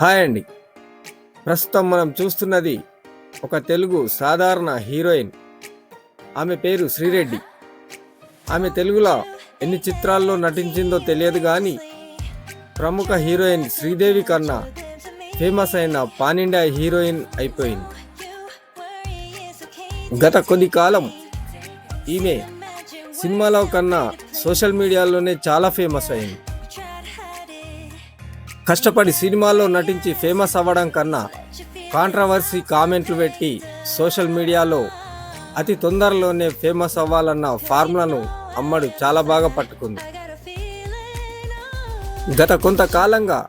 Hi అండి. ప్రస్తుతం మనం చూస్తున్నది ఒక తెలుగు సాధారణ హీరోయిన్. ఆమె పేరు శ్రీరెడ్డి. ఆమె తెలుగులో ఎన్ని చిత్రాల్లో నటించిందో తెలియదు కానీ ప్రముఖ హీరోయిన్ శ్రీదేవి కన్నా ఫేమస్ అయిన పానిండా హీరోయిన్ అయిపోయింది. గత కొద్ది కాలం ఈమె సినిమాలో కన్నా సోషల్ మీడియాలోనే చాలా ఫేమస్ అయింది. కష్టపడి సినిమాల్లో నటించి ఫేమస్ అవ్వడం కన్నా కాంట్రవర్సీ కామెంట్లు పెట్టి సోషల్ మీడియాలో అతి తొందరలోనే ఫేమస్ అవ్వాలన్న ఫార్ములాను అమ్మడు చాలా బాగా పట్టుకుంది. గత కొంతకాలంగా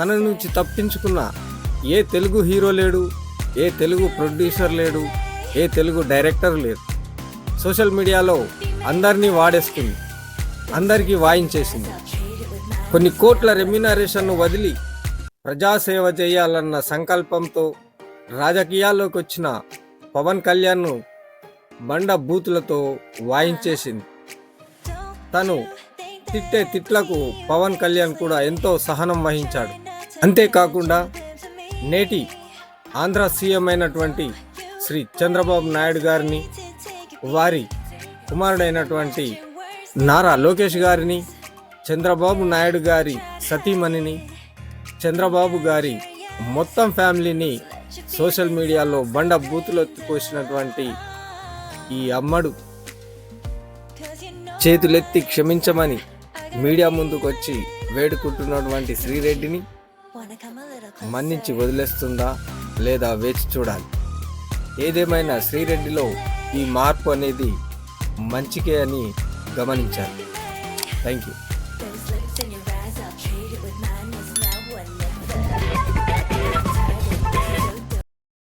తన నుంచి తప్పించుకున్న ఏ తెలుగు హీరో లేడు ఏ తెలుగు ప్రొడ్యూసర్ లేడు ఏ తెలుగు డైరెక్టర్ లేడు. సోషల్ మీడియాలో అందరినీ వాడేసుకుంది అందరికీ వాయించేసింది. కొన్ని కోట్ల రెమ్యునరేషన్ను వదిలి ప్రజాసేవ చేయాలన్న సంకల్పంతో రాజకీయాల్లోకి వచ్చిన పవన్ కళ్యాణ్ను బండ బూతులతో వాయించేసింది. తను తిట్టే తిట్లకు పవన్ కళ్యాణ్ కూడా ఎంతో సహనం వహించాడు. అంతేకాకుండా నేటి ఆంధ్ర సీఎం అయినటువంటి శ్రీ చంద్రబాబు నాయుడు గారిని వారి కుమారుడైనటువంటి నారా లోకేష్ గారిని చంద్రబాబు నాయుడు గారి సతీమణిని చంద్రబాబు గారి మొత్తం ఫ్యామిలీని సోషల్ మీడియాలో బండ బూతులు ఎత్తిపోసినటువంటి ఈ అమ్మడు చేతులెత్తి క్షమించమని మీడియా ముందుకొచ్చి వేడుకుంటున్నటువంటి శ్రీరెడ్డిని మన్నించి వదిలేస్తుందా లేదా వేచి చూడాలి. ఏదేమైనా శ్రీరెడ్డిలో ఈ మార్పు అనేది మంచికే అని గమనించాలి. Thank you Those lips in your